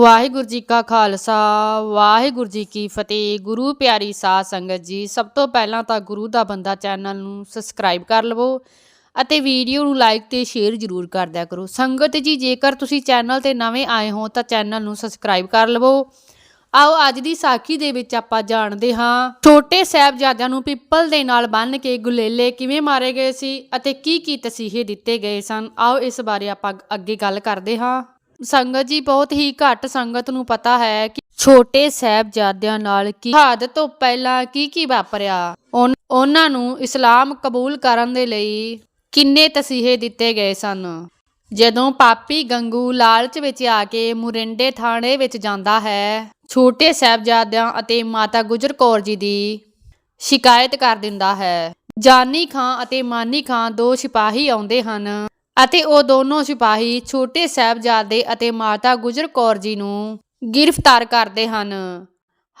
ਵਾਹਿਗੁਰੂ ਜੀ ਕਾ ਖਾਲਸਾ, ਵਾਹਿਗੁਰੂ ਜੀ ਕੀ ਫਤਿਹ। ਗੁਰੂ ਪਿਆਰੀ ਸਾਧ ਸੰਗਤ ਜੀ, ਸਭ ਤੋਂ ਪਹਿਲਾਂ ਤਾਂ ਗੁਰੂ ਦਾ ਬੰਦਾ ਚੈਨਲ ਨੂੰ ਸਬਸਕ੍ਰਾਈਬ ਕਰ ਲਵੋ ਅਤੇ ਵੀਡੀਓ ਨੂੰ ਲਾਈਕ ਤੇ ਸ਼ੇਅਰ ਜ਼ਰੂਰ ਕਰਦਿਆ ਕਰੋ। ਸੰਗਤ ਜੀ, ਜੇਕਰ ਤੁਸੀਂ ਚੈਨਲ ਤੇ ਨਵੇਂ ਆਏ ਹੋ ਤਾਂ ਚੈਨਲ ਨੂੰ ਸਬਸਕ੍ਰਾਈਬ ਕਰ ਲਵੋ। ਆਓ, ਅੱਜ ਦੀ ਸਾਖੀ ਦੇ ਵਿੱਚ ਆਪਾਂ ਜਾਣਦੇ ਹਾਂ, ਛੋਟੇ ਸਾਹਿਬਜ਼ਾਦਿਆਂ ਨੂੰ ਪਿੱਪਲ ਦੇ ਨਾਲ ਬੰਨ੍ਹ ਕੇ ਗੁਲੇਲੇ ਕਿਵੇਂ ਮਾਰੇ ਗਏ ਸੀ ਅਤੇ ਕੀ ਕੀ ਤਸੀਹੇ ਦਿੱਤੇ ਗਏ ਸਨ। ਆਓ, ਇਸ ਬਾਰੇ ਆਪਾਂ ਅੱਗੇ ਗੱਲ ਕਰਦੇ ਹਾਂ। ਸੰਗਤ ਜੀ, ਬਹੁਤ ਹੀ ਘੱਟ ਸੰਗਤ ਨੂੰ ਪਤਾ ਹੈ ਕਿ ਛੋਟੇ ਸਾਹਿਬਜ਼ਾਦਿਆਂ ਨਾਲ ਕੀ ਹਾਦ ਤੋਂ ਪਹਿਲਾਂ ਕੀ ਕੀ ਵਾਪਰਿਆ। ਉਹਨਾਂ ਨੂੰ ਇਸਲਾਮ ਕਬੂਲ ਕਰਨ ਦੇ ਲਈ ਕਿੰਨੇ ਤਸੀਹੇ ਦਿੱਤੇ ਗਏ ਸਨ। ਜਦੋਂ ਪਾਪੀ ਗੰਗੂ ਲਾਲਚ ਵਿੱਚ ਆ ਕੇ ਮੁਰਿੰਡੇ ਥਾਣੇ ਵਿੱਚ ਜਾਂਦਾ ਹੈ, ਛੋਟੇ ਸਾਹਿਬਜ਼ਾਦਿਆਂ ਅਤੇ ਮਾਤਾ ਗੁਜਰ ਕੌਰ ਜੀ ਦੀ ਸ਼ਿਕਾਇਤ ਕਰ ਦਿੰਦਾ ਹੈ। ਜਾਨੀ ਖਾਂ ਅਤੇ ਮਾਨੀ ਖਾਂ ਦੋ ਸਿਪਾਹੀ ਆਉਂਦੇ ਹਨ। ਅਤੇ ਉਹ ਦੋਨੋਂ ਸਿਪਾਹੀ ਛੋਟੇ ਸਾਹਿਬਜ਼ਾਦੇ ਅਤੇ ਮਾਤਾ ਗੁਜਰ ਕੌਰ ਜੀ ਨੂੰ ਗ੍ਰਿਫਤਾਰ ਕਰਦੇ ਹਨ।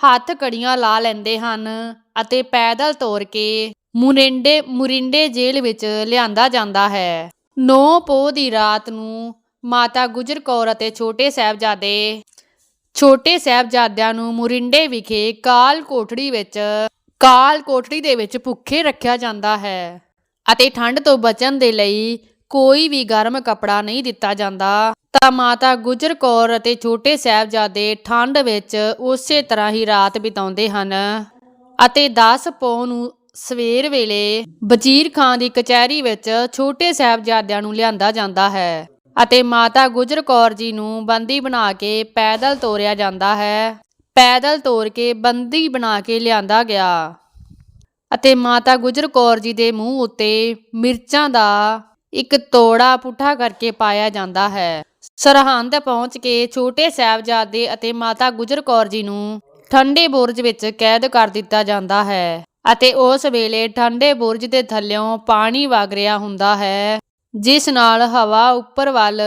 ਹੱਥ ਕੜੀਆਂ ਲਾ ਲੈਂਦੇ ਹਨ ਅਤੇ ਪੈਦਲ ਤੋਰ ਕੇ ਮੁਰਿੰਡੇ ਮੁਰਿੰਡੇ ਜੇਲ੍ਹ ਵਿੱਚ ਲਿਆਂਦਾ ਜਾਂਦਾ ਹੈ। 9 ਪੋਹ ਦੀ ਰਾਤ ਨੂੰ ਮਾਤਾ ਗੁਜਰ ਕੌਰ ਅਤੇ ਛੋਟੇ ਸਾਹਿਬਜ਼ਾਦੇ, ਛੋਟੇ ਸਾਹਿਬਜ਼ਾਦਿਆਂ ਨੂੰ ਮੁਰਿੰਡੇ ਵਿਖੇ ਕਾਲ ਕੋਠੜੀ ਵਿੱਚ, ਕਾਲ ਕੋਠੜੀ ਦੇ ਵਿੱਚ ਭੁੱਖੇ ਰੱਖਿਆ ਜਾਂਦਾ ਹੈ ਅਤੇ ਠੰਡ ਤੋਂ ਬਚਣ ਦੇ ਲਈ ਕੋਈ ਵੀ ਗਰਮ ਕੱਪੜਾ ਨਹੀਂ ਦਿੱਤਾ ਜਾਂਦਾ। ਤਾਂ ਮਾਤਾ ਗੁਜਰ ਕੌਰ ਅਤੇ ਛੋਟੇ ਸਾਹਿਬਜ਼ਾਦੇ ਠੰਡ ਵਿੱਚ ਉਸੇ ਤਰ੍ਹਾਂ ਹੀ ਰਾਤ ਬਿਤਾਉਂਦੇ ਹਨ। ਅਤੇ 10 ਪੌ ਨੂੰ ਸਵੇਰ ਵੇਲੇ ਵਜ਼ੀਰ ਖਾਨ ਦੀ ਕਚਹਿਰੀ ਵਿੱਚ ਛੋਟੇ ਸਾਹਿਬਜ਼ਾਦਿਆਂ ਨੂੰ ਲਿਆਂਦਾ ਜਾਂਦਾ ਹੈ ਅਤੇ ਮਾਤਾ ਗੁਜਰ ਕੌਰ ਜੀ ਨੂੰ ਬੰਦੀ ਬਣਾ ਕੇ ਪੈਦਲ ਤੋਰਿਆ ਜਾਂਦਾ ਹੈ। ਪੈਦਲ ਤੋਰ ਕੇ ਬੰਦੀ ਬਣਾ ਕੇ ਲਿਆਂਦਾ ਗਿਆ। ਅਤੇ ਮਾਤਾ ਗੁਜਰ ਕੌਰ ਜੀ ਦੇ ਮੂੰਹ ਉੱਤੇ ਮਿਰਚਾਂ ਦਾ ਇੱਕ ਤੋੜਾ ਪੁੱਠਾ ਕਰਕੇ ਪਾਇਆ ਜਾਂਦਾ ਹੈ। ਸਰਹੰਦ ਪਹੁੰਚ ਕੇ ਛੋਟੇ ਸਾਹਿਬਜ਼ਾਦੇ ਅਤੇ ਮਾਤਾ ਗੁਜਰ ਕੌਰ ਜੀ ਨੂੰ ਠੰਡੇ ਬੁਰਜ ਵਿੱਚ ਕੈਦ ਕਰ ਦਿੱਤਾ ਜਾਂਦਾ ਹੈ ਅਤੇ ਉਸ ਵੇਲੇ ਠੰਡੇ ਬੁਰਜ ਦੇ ਥੱਲਿਓਂ ਪਾਣੀ ਵਗ ਰਿਹਾ ਹੁੰਦਾ ਹੈ, ਜਿਸ ਨਾਲ ਹਵਾ ਉੱਪਰ ਵੱਲ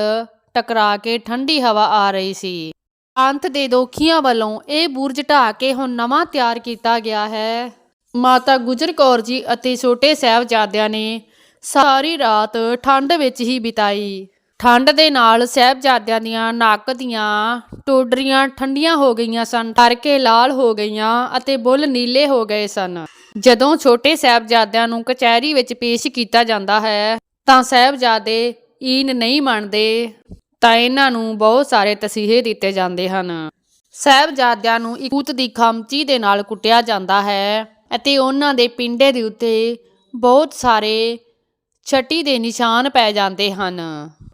ਟਕਰਾ ਕੇ ਠੰਡੀ ਹਵਾ ਆ ਰਹੀ ਸੀ। ਅੰਤ ਦੇ ਦੋਖੀਆਂ ਵੱਲੋਂ ਇਹ ਬੁਰਜ ਢਾਹ ਕੇ ਹੁਣ ਨਵਾਂ ਤਿਆਰ ਕੀਤਾ ਗਿਆ ਹੈ। ਮਾਤਾ ਗੁਜਰ ਕੌਰ ਜੀ ਅਤੇ ਛੋਟੇ ਸਾਹਿਬਜ਼ਾਦਿਆਂ ਨੇ ਸਾਰੀ ਰਾਤ ਠੰਡ ਵਿੱਚ ਹੀ ਬਿਤਾਈ। ਠੰਡ ਦੇ ਨਾਲ ਸਾਹਿਬਜ਼ਾਦਿਆਂ ਦੀਆਂ ਨੱਕ ਦੀਆਂ ਟੋਡਰੀਆਂ ਠੰਡੀਆਂ ਹੋ ਗਈਆਂ ਸਨ ਕਰਕੇ ਲਾਲ ਹੋ ਗਈਆਂ ਅਤੇ ਬੁੱਲ ਨੀਲੇ ਹੋ ਗਏ ਸਨ। ਜਦੋਂ ਛੋਟੇ ਸਾਹਿਬਜ਼ਾਦਿਆਂ ਨੂੰ ਕਚਹਿਰੀ ਵਿੱਚ ਪੇਸ਼ ਕੀਤਾ ਜਾਂਦਾ ਹੈ, ਤਾਂ ਸਾਹਿਬਜ਼ਾਦੇ ਈਨ ਨਹੀਂ ਮੰਨਦੇ, ਤਾਂ ਇਹਨਾਂ ਨੂੰ ਬਹੁਤ ਸਾਰੇ ਤਸੀਹੇ ਦਿੱਤੇ ਜਾਂਦੇ ਹਨ। ਸਾਹਿਬਜ਼ਾਦਿਆਂ ਨੂੰ ਇਕੂਤ ਦੀ ਖਮਚੀ ਦੇ ਨਾਲ ਕੁੱਟਿਆ ਜਾਂਦਾ ਹੈ ਅਤੇ ਉਹਨਾਂ ਦੇ ਪਿੰਡੇ ਦੇ ਉੱਤੇ ਬਹੁਤ ਸਾਰੇ ਛਟੀ ਦੇ ਨਿਸ਼ਾਨ ਪੈ ਜਾਂਦੇ ਹਨ।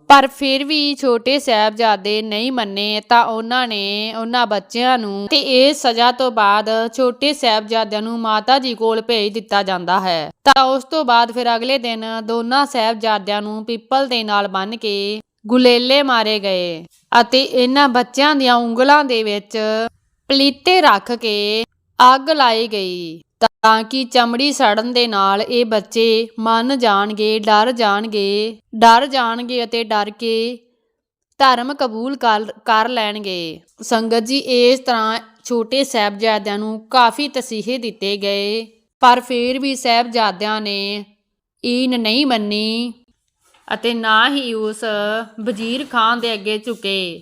ਪਰ ਫਿਰ ਵੀ ਛੋਟੇ ਸਾਹਿਬਜ਼ਾਦੇ ਨਹੀਂ ਮੰਨੇ ਤਾਂ ਉਹਨਾਂ ਨੇ ਉਹਨਾਂ ਬੱਚਿਆਂ ਨੂੰ ਤੇ ਇਹ ਸਜ਼ਾ ਤੋਂ ਬਾਅਦ ਛੋਟੇ ਸਾਹਿਬਜ਼ਾਦਿਆਂ ਨੂੰ ਮਾਤਾ ਜੀ ਕੋਲ ਭੇਜ ਦਿੱਤਾ ਜਾਂਦਾ ਹੈ। ਤਾਂ ਉਸ ਤੋਂ ਬਾਅਦ ਫਿਰ ਅਗਲੇ ਦਿਨ ਦੋਨਾਂ ਸਾਹਿਬਜ਼ਾਦਿਆਂ ਨੂੰ ਪਿੱਪਲ ਦੇ ਨਾਲ ਬੰਨ੍ਹ ਕੇ ਗੁਲੇਲੇ ਮਾਰੇ ਗਏ ਅਤੇ ਇਹਨਾਂ ਬੱਚਿਆਂ ਦੀਆਂ ਉਂਗਲਾਂ ਦੇ ਵਿੱਚ ਪਲੀਤੇ ਰੱਖ ਕੇ ਅੱਗ ਲਾਈ ਗਈ। ਤਾਂ ਕਿ ਚਮੜੀ ਸੜਨ ਦੇ ਨਾਲ ਇਹ ਬੱਚੇ ਮੰਨ ਜਾਣਗੇ, ਡਰ ਜਾਣਗੇ ਡਰ ਜਾਣਗੇ ਅਤੇ ਡਰ ਕੇ ਧਰਮ ਕਬੂਲ ਕਰ ਕਰ ਲੈਣਗੇ। ਸੰਗਤ ਜੀ, ਇਸ ਤਰ੍ਹਾਂ ਛੋਟੇ ਸਾਹਿਬਜ਼ਾਦਿਆਂ ਨੂੰ ਕਾਫੀ ਤਸੀਹੇ ਦਿੱਤੇ ਗਏ, ਪਰ ਫਿਰ ਵੀ ਸਾਹਿਬਜ਼ਾਦਿਆਂ ਨੇ ਈਨ ਨਹੀਂ ਮੰਨੀ ਅਤੇ ਨਾ ਹੀ ਉਸ ਵਜ਼ੀਰ ਖਾਨ ਦੇ ਅੱਗੇ ਝੁਕੇ।